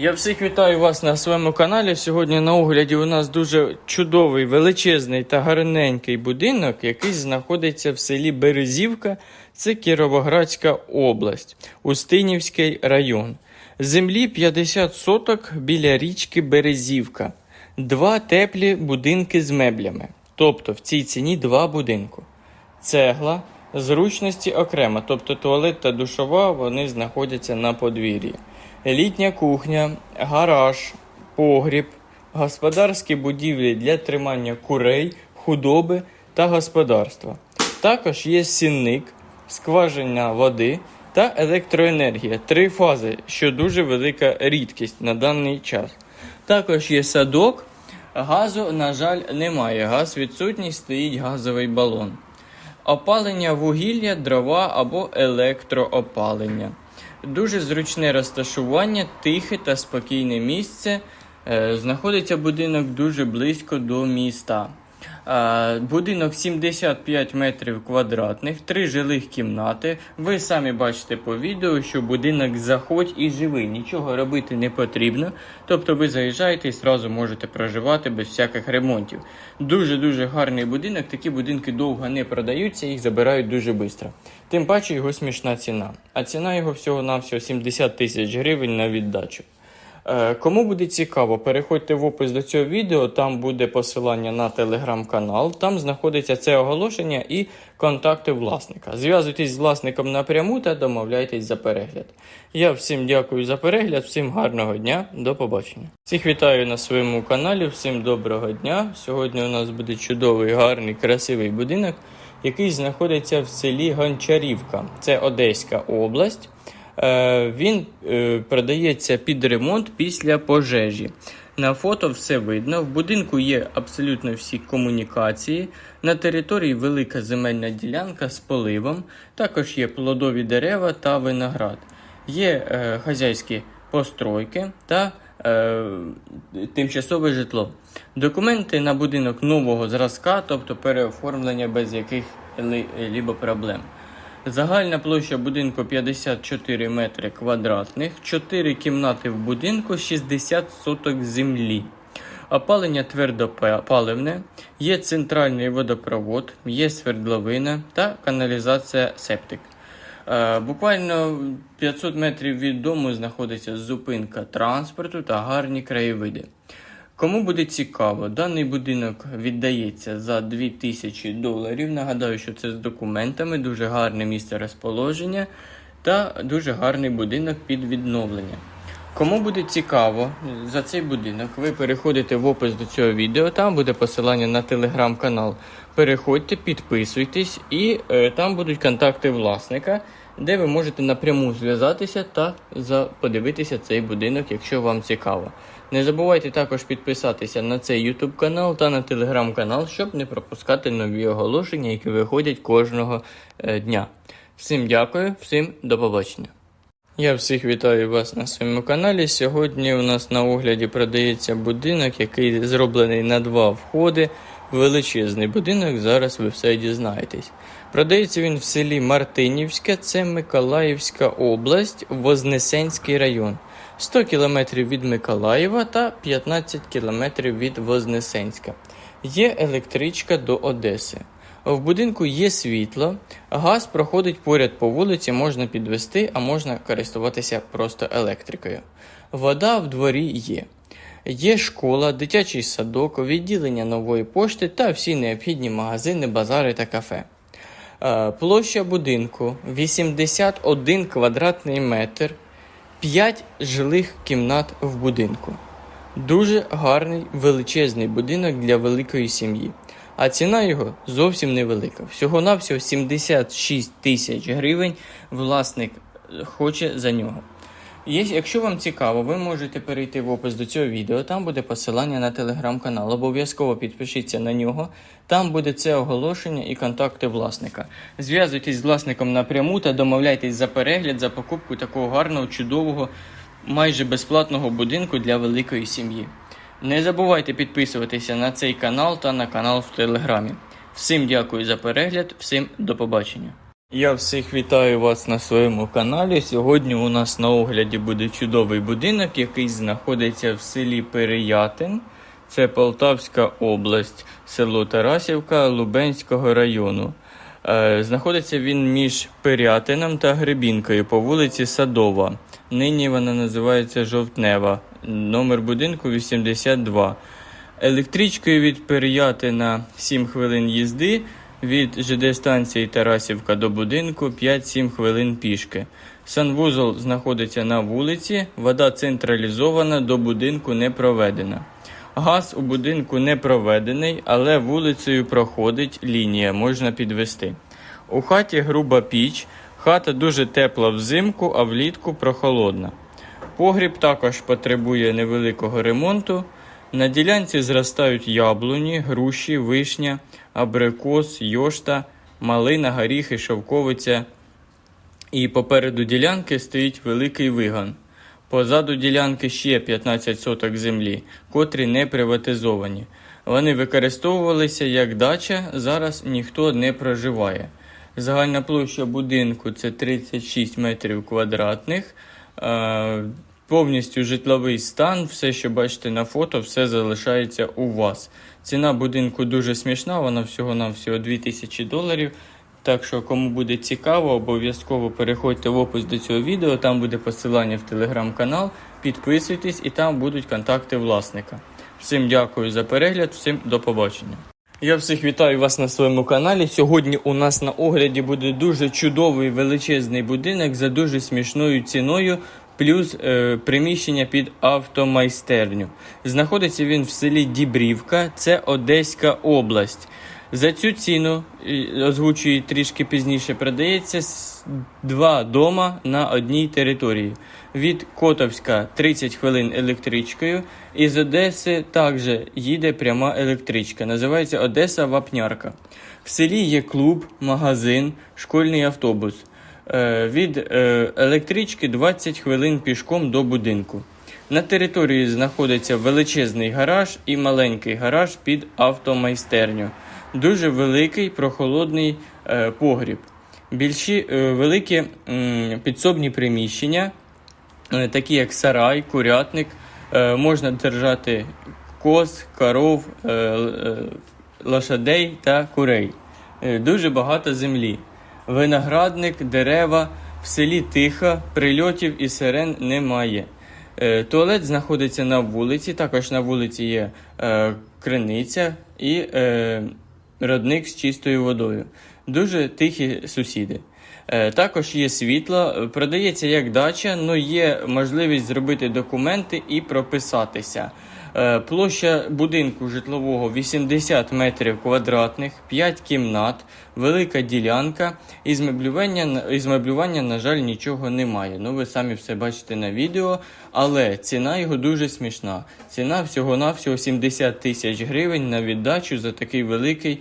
Я всіх вітаю вас на своєму каналі. Сьогодні на огляді у нас дуже чудовий, величезний та гарненький будинок, який знаходиться в селі Березівка, це Кіровоградська область, Устинівський район. Землі 50 соток біля річки Березівка. Два теплі будинки з меблями. Тобто в цій ціні два будинку. Цегла, зручності окремо, тобто туалет та душова вони знаходяться на подвір'ї. Літня кухня, гараж, погріб, господарські будівлі для тримання курей, худоби та господарства. Також є сінник, скважина води та електроенергія. Три фази, що дуже велика рідкість на даний час. Також є садок. Газу, на жаль, немає. Газ відсутній, стоїть газовий балон. Опалення вугілля, дрова або електроопалення. Дуже зручне розташування, тихе та спокійне місце. Е, Знаходиться будинок дуже близько до міста. Е, Будинок 75 метрів квадратних, три жилих кімнати. Ви самі бачите по відео, що будинок заходь і живий, нічого робити не потрібно. Тобто ви заїжджаєте і зразу можете проживати без всяких ремонтів. Дуже-дуже гарний будинок. Такі будинки довго не продаються, їх забирають дуже швидко. Тим паче його смішна ціна. А ціна його всього-навсього 70 тисяч гривень на віддачу. Е, Кому буде цікаво, переходьте в опис до цього відео, там буде посилання на телеграм-канал, там знаходиться це оголошення і контакти власника. Зв'язуйтесь з власником напряму та домовляйтесь за перегляд. Я всім дякую за перегляд, всім гарного дня, до побачення. Всіх вітаю на своєму каналі, всім доброго дня. Сьогодні у нас буде чудовий, гарний, красивий будинок, який знаходиться в селі Гончарівка, це Одеська область. Е, Він е, продається під ремонт після пожежі. На фото все видно. В будинку є абсолютно всі комунікації. На території велика земельна ділянка з поливом. Також є плодові дерева та виноград. Є е, хазяйські постройки та е, тимчасове житло. Документи на будинок нового зразка, тобто переоформлення без яких-либо проблем. Загальна площа будинку 54 метри квадратних, 4 кімнати в будинку, 60 соток землі. Опалення твердопаливне, є центральний водопровод, є свердловина та каналізація септик. Е, Буквально 500 метрів від дому знаходиться зупинка транспорту та гарні краєвиди. Кому буде цікаво, даний будинок віддається за 2000 доларів. Нагадаю, що це з документами, дуже гарне місце розположення та дуже гарний будинок під відновлення. Кому буде цікаво за цей будинок, ви переходите в опис до цього відео, там буде посилання на телеграм-канал. Переходьте, підписуйтесь, і е, там будуть контакти власника, де ви можете напряму зв'язатися та подивитися цей будинок, якщо вам цікаво. Не забувайте також підписатися на цей YouTube канал та на телеграм-канал, щоб не пропускати нові оголошення, які виходять кожного е, дня. Всім дякую, всім до побачення. Я всіх вітаю вас на своєму каналі. Сьогодні у нас на огляді продається будинок, який зроблений на два входи. Величезний будинок, зараз ви все дізнаєтесь. Продається він в селі Мартинівське, це Миколаївська область, Вознесенський район. 100 км від Миколаєва та 15 км від Вознесенська. Є електричка до Одеси. В будинку є світло, газ проходить поряд по вулиці, можна підвести, а можна користуватися просто електрикою. Вода в дворі є. Є школа, дитячий садок, відділення нової пошти та всі необхідні магазини, базари та кафе. Е, Площа будинку 81 квадратний метр, 5 жилих кімнат в будинку. Дуже гарний величезний будинок для великої сім'ї. А ціна його зовсім невелика. Всього-навсього 76 тисяч гривень власник хоче за нього. Якщо вам цікаво, ви можете перейти в опис до цього відео. Там буде посилання на телеграм-канал. Обов'язково підпишіться на нього. Там буде це оголошення і контакти власника. Зв'язуйтесь з власником напряму та домовляйтесь за перегляд, за покупку такого гарного, чудового, майже безплатного будинку для великої сім'ї. Не забувайте підписуватися на цей канал та на канал в Телеграмі. Всім дякую за перегляд, всім до побачення. Я всіх вітаю вас на своєму каналі. Сьогодні у нас на огляді буде чудовий будинок, який знаходиться в селі Переятин. Це Полтавська область, село Тарасівка Лубенського району. Е, Знаходиться він між Пирятином та Гребінкою по вулиці Садова. Нині вона називається Жовтнева. Номер будинку 82. Електричкою від Переятина 7 хвилин їзди, від ЖД станції Тарасівка до будинку 5-7 хвилин пішки. Санвузол знаходиться на вулиці, вода централізована, до будинку не проведена. Газ у будинку не проведений, але вулицею проходить лінія, можна підвести. У хаті груба піч, хата дуже тепла взимку, а влітку прохолодна. Погріб також потребує невеликого ремонту. На ділянці зростають яблуні, груші, вишня, абрикос, йошта, малина, горіхи, шовковиця. І попереду ділянки стоїть великий виган. Позаду ділянки ще 15 соток землі, котрі не приватизовані. Вони використовувалися як дача, зараз ніхто не проживає. Загальна площа будинку це 36 метрів квадратних. Повністю житловий стан, все, що бачите на фото, все залишається у вас. Ціна будинку дуже смішна, вона всього-навсього 2000 доларів. Так що, кому буде цікаво, обов'язково переходьте в опис до цього відео, там буде посилання в телеграм-канал. Підписуйтесь і там будуть контакти власника. Всім дякую за перегляд, всім до побачення. Я всіх вітаю вас на своєму каналі. Сьогодні у нас на огляді буде дуже чудовий величезний будинок за дуже смішною ціною, плюс е, приміщення під автомайстерню. Знаходиться він в селі Дібрівка, це Одеська область. За цю ціну, озвучую трішки пізніше, продається два дома на одній території. Від Котовська 30 хвилин електричкою, і з Одеси також їде пряма електричка. Називається Одеса Вапнярка. В селі є клуб, магазин, школьний автобус. Е, Від е, електрички 20 хвилин пішком до будинку. На території знаходиться величезний гараж і маленький гараж під автомайстерню. Дуже великий прохолодний е, погріб. Більші великі підсобні приміщення, такі як сарай, курятник, можна держати коз, коров, лошадей та курей. Дуже багато землі. Виноградник, дерева, в селі тихо, прильотів і сирен немає. Е, Туалет знаходиться на вулиці, також на вулиці є е, криниця і е, родник з чистою водою. Дуже тихі сусіди. Е, Також є світло, продається як дача, але є можливість зробити документи і прописатися. Е, Площа будинку житлового 80 метрів квадратних, 5 кімнат, велика ділянка. Із меблювання, із меблювання, на жаль, нічого немає. Ну, ви самі все бачите на відео, але ціна його дуже смішна. Ціна всього-навсього 70 тисяч гривень на віддачу за такий великий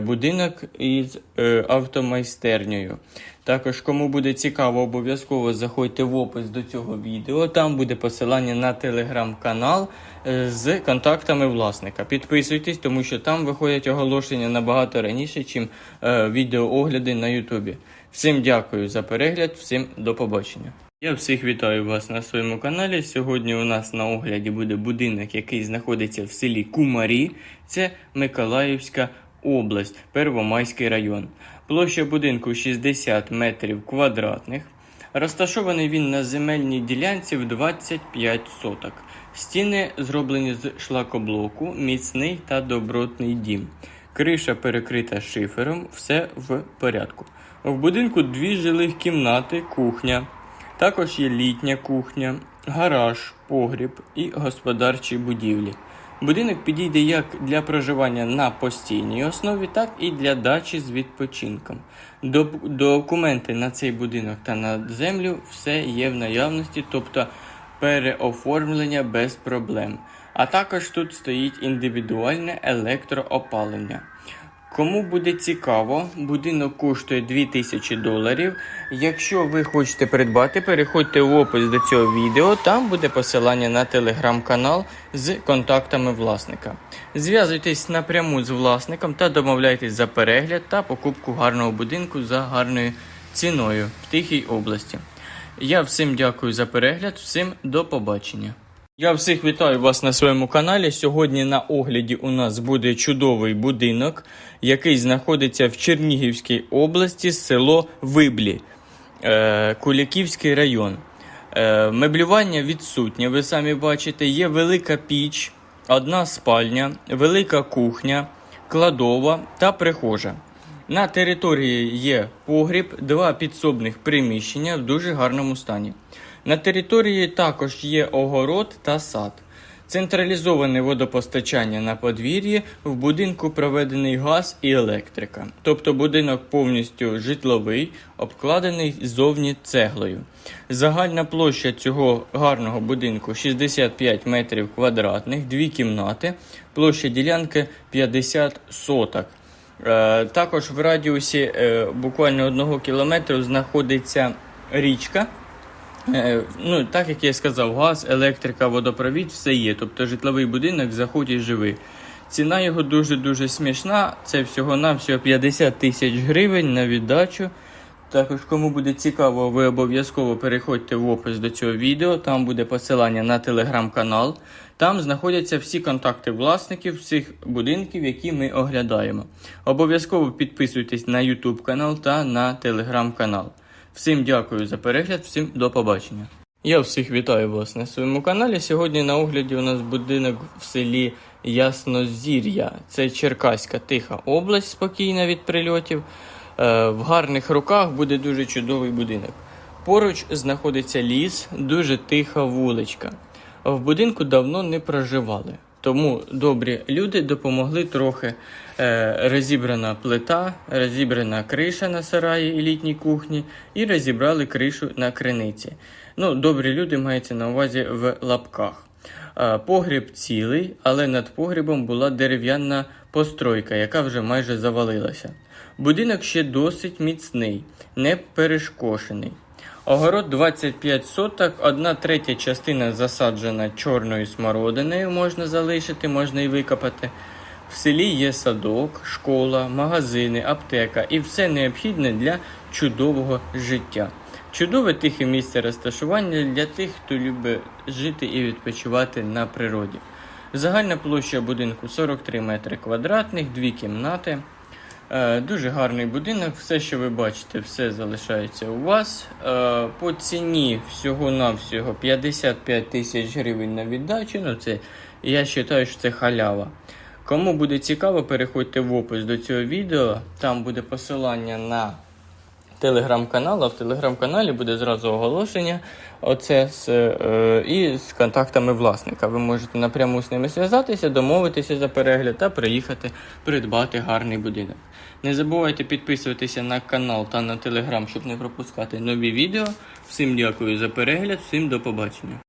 будинок із е, автомайстернею. Також, кому буде цікаво, обов'язково заходьте в опис до цього відео. Там буде посилання на телеграм-канал е, з контактами власника. Підписуйтесь, тому що там виходять оголошення набагато раніше, ніж е, відеоогляди на Ютубі. Всім дякую за перегляд, всім до побачення. Я всіх вітаю вас на своєму каналі. Сьогодні у нас на огляді буде будинок, який знаходиться в селі Кумарі. Це Миколаївська область, Первомайський район. Площа будинку 60 метрів квадратних. Розташований він на земельній ділянці в 25 соток. Стіни зроблені з шлакоблоку, міцний та добротний дім. Криша перекрита шифером, все в порядку. В будинку дві жилих кімнати, кухня. Також є літня кухня, гараж, погріб і господарчі будівлі. Будинок підійде як для проживання на постійній основі, так і для дачі з відпочинком. Документи на цей будинок та на землю все є в наявності, тобто переоформлення без проблем. А також тут стоїть індивідуальне електроопалення. Кому буде цікаво, будинок коштує 2000 доларів. Якщо ви хочете придбати, переходьте в опис до цього відео. Там буде посилання на телеграм-канал з контактами власника. Зв'язуйтесь напряму з власником та домовляйтесь за перегляд та покупку гарного будинку за гарною ціною в Тихій області. Я всім дякую за перегляд, всім до побачення. Я всіх вітаю вас на своєму каналі. Сьогодні на огляді у нас буде чудовий будинок, який знаходиться в Чернігівській області, село Виблі, е, Куляківський район. Е, меблювання відсутнє, ви самі бачите. Є велика піч, одна спальня, велика кухня, кладова та прихожа. На території є погріб, два підсобних приміщення в дуже гарному стані. На території також є огород та сад. Централізоване водопостачання на подвір'ї, в будинку проведений газ і електрика. Тобто будинок повністю житловий, обкладений ззовні цеглою. Загальна площа цього гарного будинку 65 метрів квадратних, дві кімнати, площа ділянки 50 соток. Е, Також в радіусі е, буквально одного кілометру знаходиться річка. Е, Ну, так як я сказав, газ, електрика, водопровід, все є. Тобто житловий будинок заходить живий. Ціна його дуже-дуже смішна. Це всього-навсього 50 тисяч гривень на віддачу. Також, кому буде цікаво, ви обов'язково переходьте в опис до цього відео. Там буде посилання на телеграм-канал. Там знаходяться всі контакти власників всіх будинків, які ми оглядаємо. Обов'язково підписуйтесь на YouTube канал та на телеграм-канал. Всім дякую за перегляд, всім до побачення. Я всіх вітаю вас на своєму каналі. Сьогодні на огляді у нас будинок в селі Яснозір'я. Це Черкаська тиха область, спокійна від прильотів. Е, В гарних руках буде дуже чудовий будинок. Поруч знаходиться ліс, дуже тиха вуличка. В будинку давно не проживали. Тому добрі люди допомогли трохи е, розібрана плита, розібрана криша на сараї і літній кухні, і розібрали кришу на криниці. Ну, добрі люди мається на увазі в лапках. Е, Погріб цілий, але над погрібом була дерев'яна постройка, яка вже майже завалилася. Будинок ще досить міцний, не перешкошений. Огород 25 соток, одна третя частина засаджена чорною смородиною, можна залишити, можна і викопати. В селі є садок, школа, магазини, аптека і все необхідне для чудового життя. Чудове тихе місце розташування для тих, хто любить жити і відпочивати на природі. Загальна площа будинку 43 метри квадратних, дві кімнати. Е, Дуже гарний будинок, все, що ви бачите, все залишається у вас. Е, По ціні всього-навсього 55 тисяч гривень на віддачу. Ну, це, я вважаю, що це халява. Кому буде цікаво, переходьте в опис до цього відео. Там буде посилання на телеграм-канал, а в телеграм-каналі буде зразу оголошення оце з, е, і з контактами власника. Ви можете напряму з ними зв'язатися, домовитися за перегляд та приїхати придбати гарний будинок. Не забувайте підписуватися на канал та на телеграм, щоб не пропускати нові відео. Всім дякую за перегляд, всім до побачення.